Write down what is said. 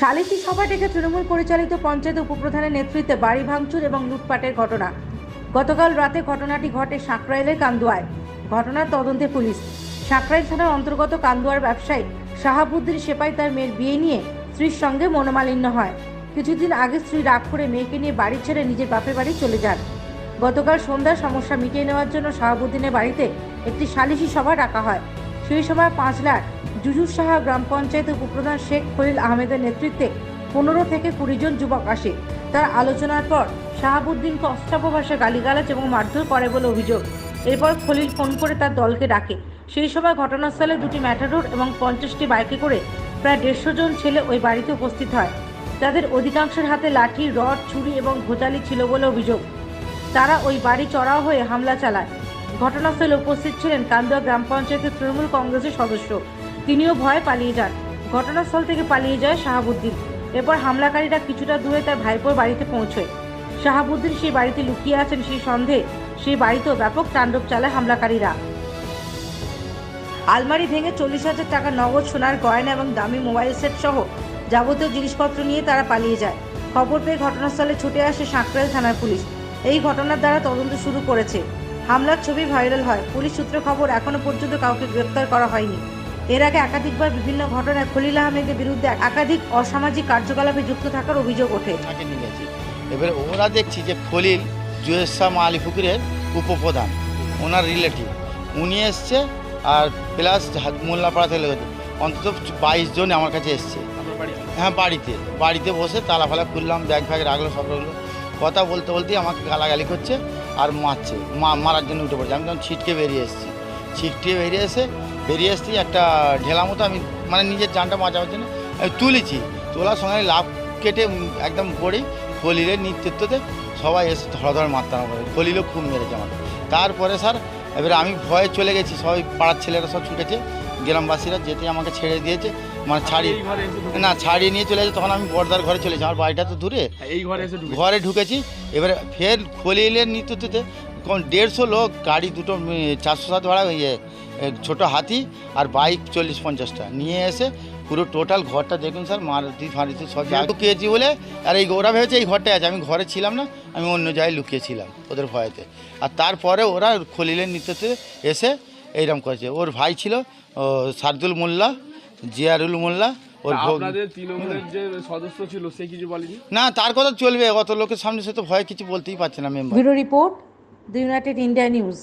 সালিসি সভা ডেকে তৃণমূল পরিচালিত পঞ্চায়েত উপপ্রধানের নেতৃত্বে বাড়ি ভাঙচুর এবং লুটপাটের ঘটনা। গতকাল রাতে ঘটনাটি ঘটে সাঁকরাইলের কান্দুয়ায়। ঘটনার তদন্তে পুলিশ। সাঁকরাইল থানার অন্তর্গত কান্দুয়ার ব্যবসায়ী শাহাবুদ্দিন সেপাই তার মেয়ের বিয়ে নিয়ে স্ত্রীর সঙ্গে মনোমালিন্য হয়। কিছুদিন আগে স্ত্রী রাগ করে মেয়েকে নিয়ে বাড়ি ছেড়ে নিজের বাপের বাড়ি চলে যান। গতকাল সন্ধ্যায় সমস্যা মিটিয়ে নেওয়ার জন্য শাহাবুদ্দিনের বাড়িতে একটি সালিশি সভা ডাকা হয়। সেই সময় পাঁচ লাখ জুজুর সাহা গ্রাম পঞ্চায়েত উপপ্রধান শেখ খলিল আহমেদের নেতৃত্বে পনেরো থেকে কুড়ি জন যুবক আসে। তার আলোচনার পর শাহাবুদ্দিনকে অস্ত্রাপ ভাষায় গালিগালাজ এবং মারধর করে বলে অভিযোগ। এরপর খলিল ফোন করে তার দলকে ডাকে। সেই সময় ঘটনাস্থলে দুটি ম্যাটাডোর এবং পঞ্চাশটি বাইকে করে প্রায় দেড়শো জন ছেলে ওই বাড়িতে উপস্থিত হয়। তাদের অধিকাংশের হাতে লাঠি, রড, ছুরি এবং ভোজালি ছিল বলে অভিযোগ। তারা ওই বাড়ি চড়াও হয়ে হামলা চালায়। ঘটনাস্থলে উপস্থিত ছিলেন কান্দুয়া গ্রাম পঞ্চায়েতের তৃণমূল কংগ্রেসের সদস্য তিনিও ভয়ে পালিয়ে যান। ঘটনাস্থল থেকে পালিয়ে যায় শাহাবুদ্দিন। এরপর হামলাকারীরা কিছুটা দূরে তার ভাইপোর বাড়িতে পৌঁছয়। শাহাবুদ্দিন সেই বাড়িতে লুকিয়ে আছেন সেই সন্দেহে। সেই বাড়িতেও ব্যাপক তাণ্ডব চালায় হামলাকারীরা। আলমারি ভেঙে চল্লিশ হাজার টাকা নগদ সোনার গয়না এবং দামি মোবাইল সেট সহ যাবতীয় জিনিসপত্র নিয়ে তারা পালিয়ে যায়। খবর পেয়ে ঘটনাস্থলে ছুটে আসে সাঁকরাইল থানার পুলিশ। এই ঘটনার দ্বারা তদন্ত শুরু করেছে। হামলার ছবি ভাইরাল হয়। পুলিশ সূত্রে খবর এখনও পর্যন্ত কাউকে গ্রেপ্তার করা হয়নি। এর আগে একাধিকবার বিভিন্ন ঘটনায় খলিল আহমেদের বিরুদ্ধে একাধিক অসামাজিক কার্যকলাপে যুক্ত থাকার অভিযোগ ওঠে। তাকে নিয়ে গেছি। এবারে ওরা দেখছি যে খলিল শাহ আলী ফকিরের উপপ্রধান ওনার রিলেটিভ উনি এসছে আর প্লাস মোল্লাপাড়া থেকে লেগেছে। অন্তত বাইশ জন আমার কাছে এসছে। হ্যাঁ বাড়িতে। বাড়িতে বসে তালা ফালা খুললাম ব্যাগ ফ্যাগ রাখল সব রাখল। কথা বলতে বলতেই আমাকে গালাগালি করছে আর মারছে। মা- মারার জন্য উঠে পড়ছে। আমি তখন ছিটকে বেরিয়ে এসেছি। ছিটকে বেরিয়ে এসে বেরিয়ে এসেছি একটা ঢেলা মতো আমি মানে নিজের জানটা বাঁচাবার জন্য আমি তুলেছি। তোলার সঙ্গে লাভ কেটে একদম পড়ি খলিলের নেতৃত্বতে সবাই এসে ধরা ধরে মারতে আরম্ভ করে খলিলও খুব মেরেছে আমাকে। তারপরে স্যার এবারে আমি ভয়ে চলে গেছি সবাই পাড়ার ছেলেরা সব ছুটেছে গ্রামবাসীরা যেতে আমাকে ছেড়ে দিয়েছে মানে ছাড়িয়ে না ছাড়িয়ে নিয়ে চলে গেছে তখন আমি বর্দার ঘরে চলেছি। আমার বাড়িটা তো দূরে। এই ঘরে ঘরে ঢুকেছি এবারে ফের খলিলের নেতৃত্বে কোন দেড়শো লোক গাড়ি দুটো চারশো সাত ভাড়া এ, ছোটো হাতি আর বাইক চল্লিশ পঞ্চাশটা। নিয়ে এসে পুরো টোটাল ঘরটা দেখুন স্যার মারুতি ফারুতি সব জায়গায়। লুকিয়েছি বলে আর এই ওরা ভেবেছে এই ঘরটায় আছে। আমি ঘরে ছিলাম না আমি অন্য জায়গায় লুকিয়েছিলাম ওদের ভয়েতে। আর তারপরে ওরা খলিলের নেতৃত্বে এসে এইরকম করেছে। ওর ভাই ছিল ও, সারদুল মোল্লা জিয়ারুল মোল্লা ওর সদস্য ছিল সে কিছু বলেনি? না তার কথা চলবে। অত লোকের সামনে সে তো ভয় কিছু বলতেই পারছে না member bureau report the United India news.